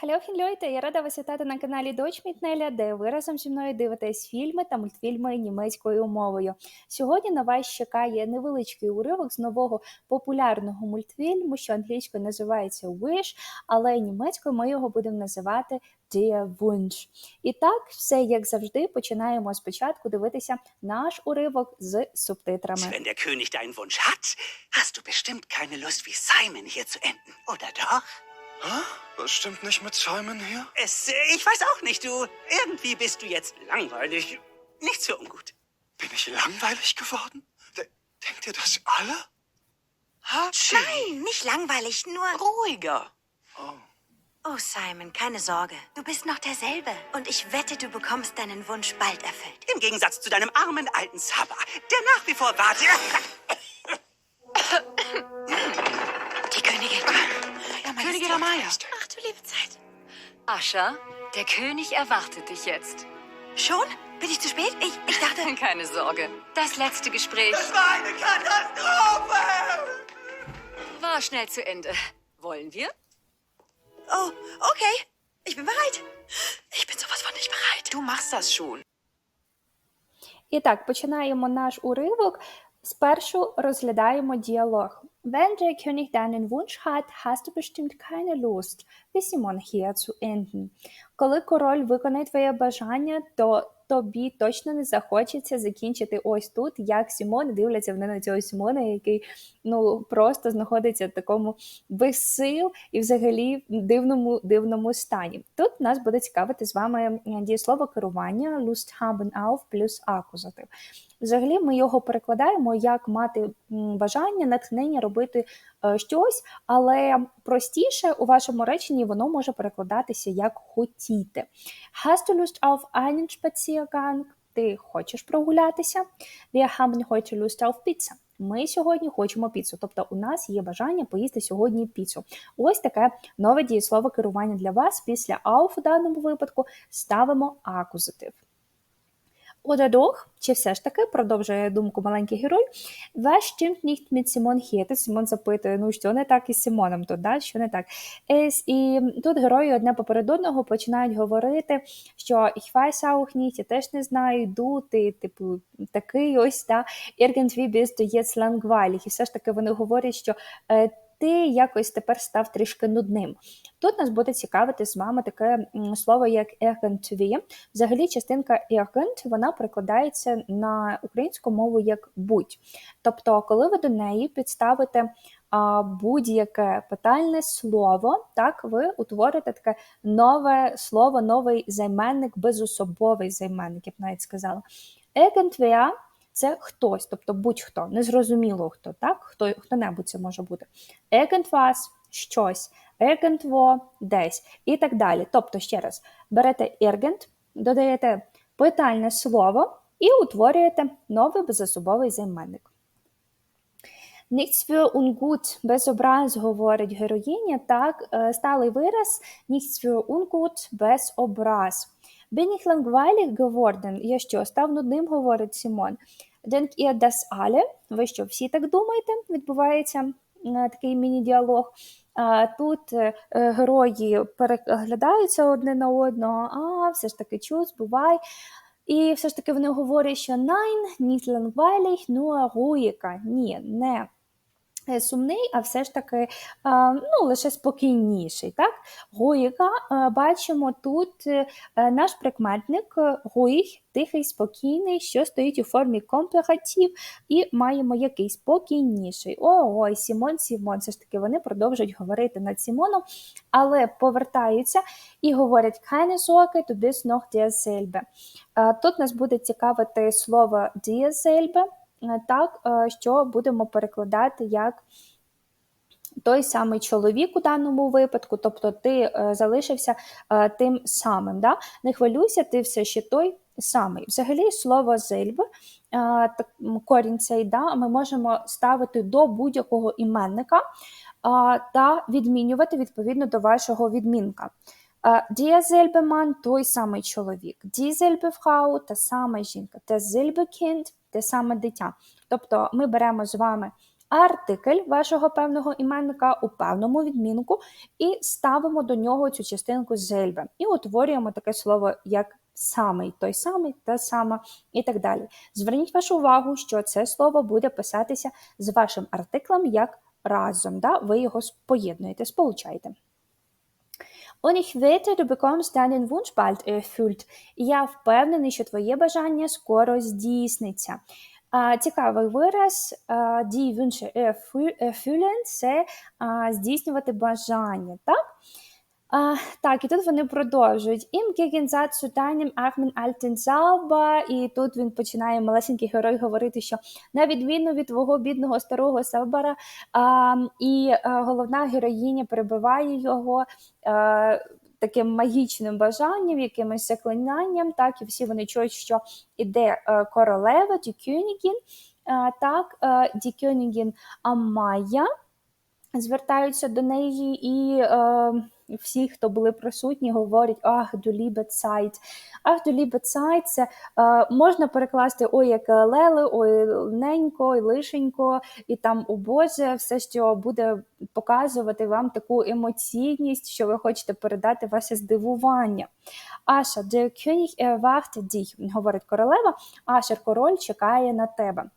Хальо, хінльойте! Я рада вас вітати на каналі Дочь Мітнеля, де ви разом зі мною дивитесь фільми та мультфільми німецькою мовою. Сьогодні на вас чекає невеличкий уривок з нового популярного мультфільму, що англійською називається Wish, але німецькою ми його будемо називати Der Wunsch. І так, все як завжди, починаємо спочатку дивитися наш уривок з субтитрами. Wenn der König deinen Wunsch hat, hast du bestimmt keine Lust, wie Simon hier zu enden, oder doch? Hä? Was stimmt nicht mit Simon hier? Es, äh, ich weiß auch nicht, du. Irgendwie bist du jetzt langweilig. Nicht so ungut. Bin ich langweilig geworden? De denkt ihr das alle? Nein, nicht langweilig, nur Ruhiger. Oh. Oh, Simon, keine Sorge. Du bist noch derselbe. Und ich wette, du bekommst deinen Wunsch bald erfüllt. Im Gegensatz zu deinem armen alten Saba, der nach wie vor wartet. Königin Amaya. Ach, du liebe Zeit. Ascha, der König erwartet dich jetzt. Schon? Bin ich zu spät? Ich, ich dachte... Keine Sorge. Das letzte Gespräch Das war eine Katastrophe! war schnell zu Ende. Wollen wir? Oh, okay. Ich bin bereit. Ich bin sowas von nicht bereit. Du machst das schon. І так, починаємо наш уривок. Спершу розглядаємо діалог. Wenn der König deinen Wunsch hat, hast du bestimmt keine Lust, wie Simon hier zu enden. Коли король виконає твоє бажання, то тобі точно не захочеться закінчити ось тут, як Сімон. Дивляться вони на цього Сімона, який ну просто знаходиться в такому без сил і взагалі в дивному дивному стані. Тут нас буде цікавити з вами е, дієслово керування Lust haben auf плюс акузатив. Взагалі, ми його перекладаємо як мати бажання, натхнення робити е, щось, але простіше у вашому реченні воно може перекладатися як хотіти. Hast du Lust auf einen Spaziergang? Ти хочеш прогулятися? Wir haben heute Lust auf Pizza. Ми сьогодні хочемо піцу. Тобто у нас є бажання поїсти сьогодні піцу. Ось таке нове дієслово керування для вас. Після auf у даному випадку ставимо акузатив. Oder doch, чи все ж таки, продовжує думку маленький герой, was stimmt nicht mit Simon hier? Тут Симон запитує, ну що не так із Симоном тут, да? що не так? Es, і тут герої одне поперед одного починають говорити, що ich weiß я теж не знаю, йду, ти, типу, такий ось, да? irgendwie bist du jetzt. І все ж таки вони говорять, що е, ти якось тепер став трішки нудним. Тут нас буде цікавити з вами таке слово, як irgendwie. Взагалі, частинка irgend, вона перекладається на українську мову як будь. Тобто, коли ви до неї підставите будь-яке питальне слово, так ви утворите таке нове слово, новий займенник, безособовий займенник, я б навіть сказала. Irgendwer – це хтось, тобто будь-хто, незрозуміло хто, так? Хто, хто-небудь це може бути. Irgendwas – щось, irgendwo – десь і так далі. Тобто, ще раз, берете irgend, додаєте питальне слово і утворюєте новий безособовий займенник. Nichts für ungut, без образ, говорить героїня, так, е, сталий вираз nichts für ungut, без образ. Bin? Я що, став нудним, говорить Сімон. Denkt ihr das alle? Ви що, всі так думаєте? Відбувається такий міні-діалог. Тут е, е, герої переглядаються одне на одного, а все ж таки чус, бувай. І все ж таки вони говорять, що nein, nicht langweilig, nur ruhiger. Ні, не сумний, а все ж таки ну, лише спокійніший. Так? Руїга, бачимо тут е, е, наш прикметник е, тихий, спокійний, що стоїть у формі комператив, і маємо який спокійніший. Ой, Сімон, Сімон. Все ж таки вони продовжують говорити над Сімоном, але повертаються і говорять keine Sorge, du bist noch derselbe. Тут нас буде цікавити слово dieselbe, е, так, е, що будемо перекладати як той самий чоловік у даному випадку, тобто ти е, залишився е, тим самим. Да? Не хвилюйся, ти все ще той самий. Взагалі, слово е, м, корінь цей, да, ми можемо ставити до будь-якого іменника е, та відмінювати відповідно до вашого відмінка. Е, selbe – той самий чоловік, Frau – та сама жінка, selbe Kind – те саме дитя. Тобто ми беремо з вами артикль вашого певного іменника у певному відмінку і ставимо до нього цю частинку зельбе. І утворюємо таке слово як самий, той самий, та сама і так далі. Зверніть вашу увагу, що це слово буде писатися з вашим артиклем як разом. Да? Ви його поєднуєте, сполучаєте. Und ich wette, du bekommst deinen Wunsch bald erfüllt. Я впевнений, що твоє бажання скоро здійсниться. А, Цікавий вираз die Wünsche erfüllen – це а, здійснювати бажання, так? Так, і тут вони продовжують. Im Gegensatz zu deinem armen і тут він починає малесенький герой говорити, що на відміну від твого бідного старого Савбара, а, і а, головна героїня перебиває його. А, Таким магічним бажанням, якимось заклинанням, так, і всі вони чують, що іде е, королева Дікюнігін, е, так, е, Дікюнігін Амая, звертаються до неї, і е, всі, хто були присутні, говорять Ах, liebe Zeit. Ах, liebe Zeit – це е, можна перекласти ой, як леле, ой, ненько, ой, лишенько, і там у Боже, все, що буде показувати вам таку емоційність, що ви хочете передати ваше здивування. Аша, der König erwartet dich, говорить королева, Ашер король чекає на тебе.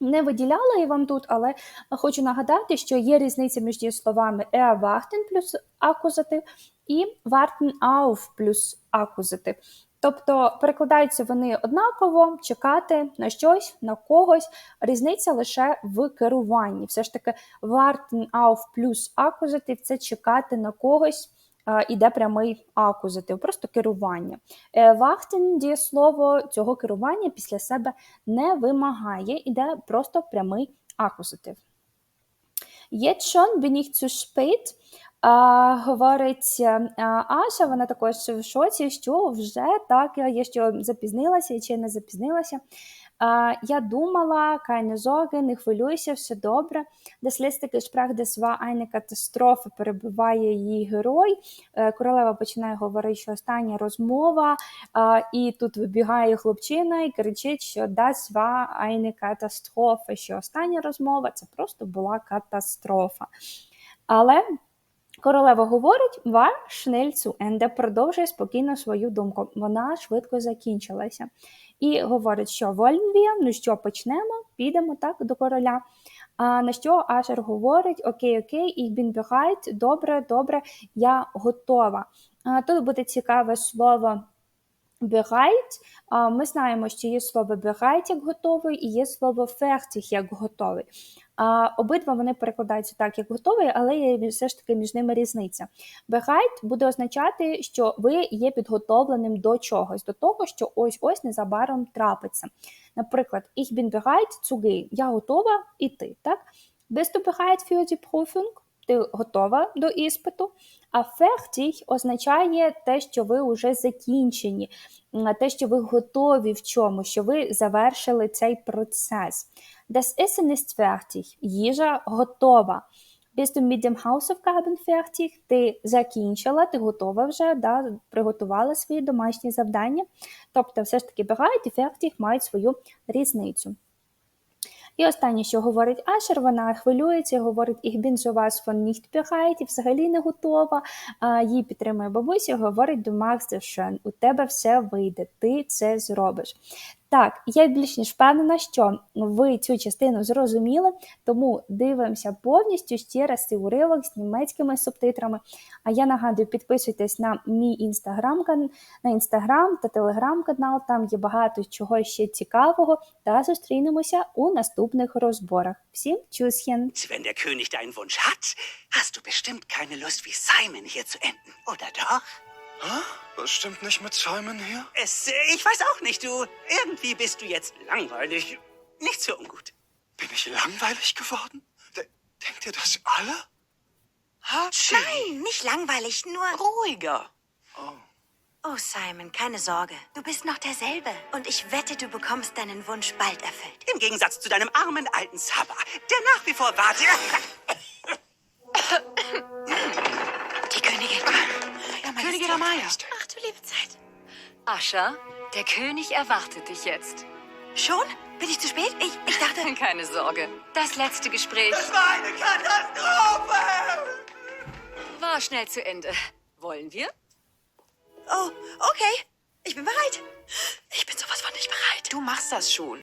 Не виділяла я вам тут, але хочу нагадати, що є різниця між словами erwarten плюс акузатив і warten auf плюс акузатив. Тобто перекладаються вони однаково, чекати на щось, на когось. Різниця лише в керуванні. Все ж таки, warten auf плюс акузатив це чекати на когось іде прямий акузатив, просто керування. Вахтен дієслово цього керування після себе не вимагає, іде просто прямий акузатив. Jetzt schon bin ich zu spät, а, говорить Аша, вона також в шоці, що вже так, я що запізнилася чи не запізнилася. Я думала, keine Sorge, не хвилюйся, все добре. Letzte Gespräch, das war eine Katastrophe, перебиває її герой. Е, королева починає говорити, що остання розмова, і тут вибігає хлопчина і кричить, що das war eine Katastrophe, що остання розмова це просто була катастрофа. Але Королева говорить, schnell zu Ende, продовжує спокійно свою думку. Вона швидко закінчилася. І говорить, що Вольнвія, ну що почнемо, підемо так до короля. А на що Ашер говорить: Окей, окей, і він бігає, добре, добре, я готова. А, Тут буде цікаве слово bereit. Ми знаємо, що є слово bereit як готовий, і є слово fertig як готовий. Обидва вони перекладаються так, як готовий, але є все ж таки між ними різниця. Bereit буде означати, що ви є підготовленим до чогось, до того, що ось-ось незабаром трапиться. Наприклад, ich bin bereit zu gehen. Я готова іти. так? Bist du bereit für die Prüfung? Ти готова до іспиту. А fertig означає те, що ви вже закінчені, те, що ви готові в чому, що ви завершили цей процес. Das Essen ist fertig. Їжа готова. Bist du mit dem Hausaufgaben fertig? Ти закінчила, ти готова вже, да, приготувала свої домашні завдання. Тобто, все ж таки bereit і fertig мають свою різницю. І останнє, що говорить Ашер, вона хвилюється, говорить, ich bin sowas von nicht bereit, і взагалі не готова. Її підтримує бабуся, говорить, du machst schön, у тебе все вийде, ти це зробиш. Так, я більш ніж впевнена, що ви цю частину зрозуміли, тому дивимося повністю ще раз цей уривок з німецькими субтитрами. А я нагадую, підписуйтесь на мій інстаграм на інстаграм та телеграм-канал, там є багато чого ще цікавого, та зустрінемося у наступних розборах. Всім тschüsschen! Wenn der König deinen Wunsch hat, hast du bestimmt keine Lust, wie Simon hier zu enden, oder doch? Hä? Was stimmt nicht mit Simon hier? Es, äh, ich weiß auch nicht, du. Irgendwie bist du jetzt langweilig. Nicht so ungut. Bin ich langweilig geworden? De denkt ihr das alle? Hatschi. Nein, nicht langweilig, nur Ruhiger. Oh. Oh, Simon, keine Sorge. Du bist noch derselbe. Und ich wette, du bekommst deinen Wunsch bald erfüllt. Im Gegensatz zu deinem armen alten Sabber, der nach wie vor wartet. Königin Amaya. Ach, du liebe Zeit. Ascha, der König erwartet dich jetzt. Schon? Bin ich zu spät? Ich, ich dachte... Keine Sorge. Das letzte Gespräch Das war eine Katastrophe! war schnell zu Ende. Wollen wir? Oh, okay. Ich bin bereit. Ich bin sowas von nicht bereit. Du machst das schon.